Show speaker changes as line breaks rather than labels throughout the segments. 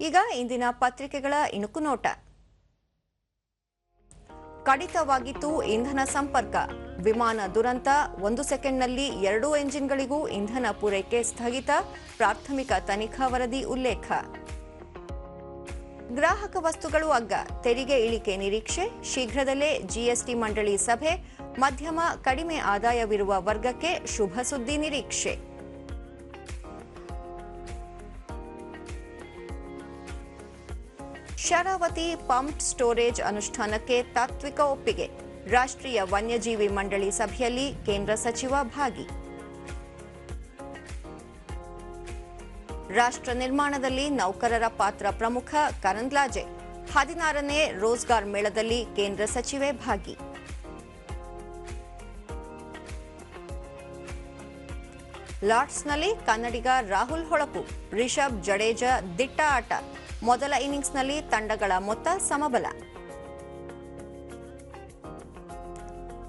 ಈಗ ಇಂದಿನ ಪತ್ರಿಕೆಗಳ ಇಣುಕು ನೋಟ. ಕಡಿತವಾಗಿತ್ತು ಇಂಧನ ಸಂಪರ್ಕ. ವಿಮಾನ ದುರಂತ, ಒಂದು ಸೆಕೆಂಡ್ನಲ್ಲಿ ಎರಡೂ ಎಂಜಿನ್ಗಳಿಗೂ ಇಂಧನ ಪೂರೈಕೆ ಸ್ಥಗಿತ, ಪ್ರಾಥಮಿಕ ತನಿಖಾ ವರದಿ ಉಲ್ಲೇಖ. ಗ್ರಾಹಕ ವಸ್ತುಗಳು ಅಗ್ಗ, ತೆರಿಗೆ ಇಳಿಕೆ ನಿರೀಕ್ಷೆ, ಶೀಘ್ರದಲ್ಲೇ ಜಿಎಸ್ಟಿ ಮಂಡಳಿ ಸಭೆ, ಮಧ್ಯಮ ಕಡಿಮೆ ಆದಾಯವಿರುವ ವರ್ಗಕ್ಕೆ ಶುಭ ಸುದ್ದಿ ನಿರೀಕ್ಷೆ. ಶರಾವತಿ ಪಂಪ್ ಸ್ಟೋರೇಜ್ ಅನುಷ್ಠಾನಕ್ಕೆ ತಾತ್ವಿಕ ಒಪ್ಪಿಗೆ ರಾಷ್ಟ್ರೀಯ ವನ್ಯಜೀವಿ ಮಂಡಳಿ ಸಭೆಯಲ್ಲಿ ಕೇಂದ್ರ ಸಚಿವ ಭಾಗಿ ರಾಷ್ಟ್ರ ನಿರ್ಮಾಣದಲ್ಲಿ ನೌಕರರ ಪಾತ್ರ ಪ್ರಮುಖ ಕರಂದ್ಲಾಜೆ ಹದಿನಾರನೇ ರೋಜ್ಗಾರ್ ಮೇಳದಲ್ಲಿ ಕೇಂದ್ರ ಸಚಿವೆ ಭಾಗಿ ಲಾರ್ಡ್ಸ್ನಲ್ಲಿ ಕನ್ನಡಿಗ ರಾಹುಲ್ ಹೊಳಪು, ರಿಷಬ್ ಜಡೇಜಾ ದಿಟ್ಟ ಆಟ. ಮೊದಲ ಇನ್ನಿಂಗ್ಸ್ನಲ್ಲಿ ತಂಡಗಳ ಮೊತ್ತ ಸಮಬಲ.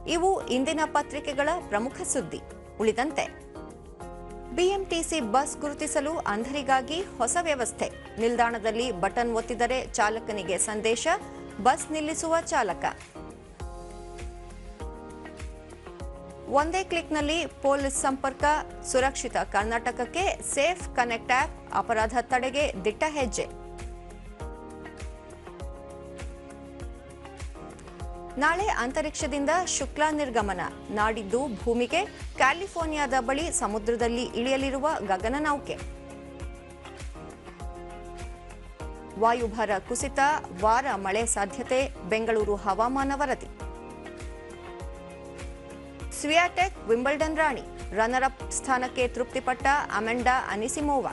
ಇವು ಇಂದಿನ ಪತ್ರಿಕೆಗಳ ಪ್ರಮುಖ ಸುದ್ದಿ. ಉಳಿದಂತೆ, ಬಿಎಂಟಿಸಿ ಬಸ್ ಗುರುತಿಸಲು ಅಂಧರಿಗಾಗಿ ಹೊಸ ವ್ಯವಸ್ಥೆ. ನಿಲ್ದಾಣದಲ್ಲಿ ಬಟನ್ ಒತ್ತಿದರೆ ಚಾಲಕನಿಗೆ ಸಂದೇಶ, ಬಸ್ ನಿಲ್ಲಿಸುವ ಚಾಲಕ. ಒಂದೇ ಕ್ಲಿಕ್ನಲ್ಲಿ ಪೊಲೀಸ್ ಸಂಪರ್ಕ ಸುರಕ್ಷಿತ. ಕರ್ನಾಟಕಕ್ಕೆ ಸೇಫ್ ಕನೆಕ್ಟ್ ಆಪ್ ಅಪರಾಧ ತಡೆಗೆ ದಿಟ್ಟ ಹೆಜ್ಜೆ. ನಾಳೆ ಅಂತರಿಕ್ಷದಿಂದ ಶುಕ್ಲ ನಿರ್ಗಮನ. ನಾಡಿದ್ದು ಭೂಮಿಗೆ ಕ್ಯಾಲಿಫೋರ್ನಿಯಾದ ಬಳಿ ಸಮುದ್ರದಲ್ಲಿ ಇಳಿಯಲಿರುವ ಗಗನನೌಕೆ ವಾಯುಭಾರ ಕುಸಿತ, ವಾರ ಮಳೆ ಸಾಧ್ಯತೆ, ಬೆಂಗಳೂರು ಹವಾಮಾನ ವರದಿ. ಸ್ವಿಯಾಟೆಕ್ ವಿಂಬಲ್ಡನ್ ರಾಣಿ ರನ್ನರ್ ಅಪ್ ಸ್ಥಾನಕ್ಕೆ ತೃಪ್ತಿಪಟ್ಟ ಅಮೆಂಡಾ ಅನಿಸಿಮೋವಾ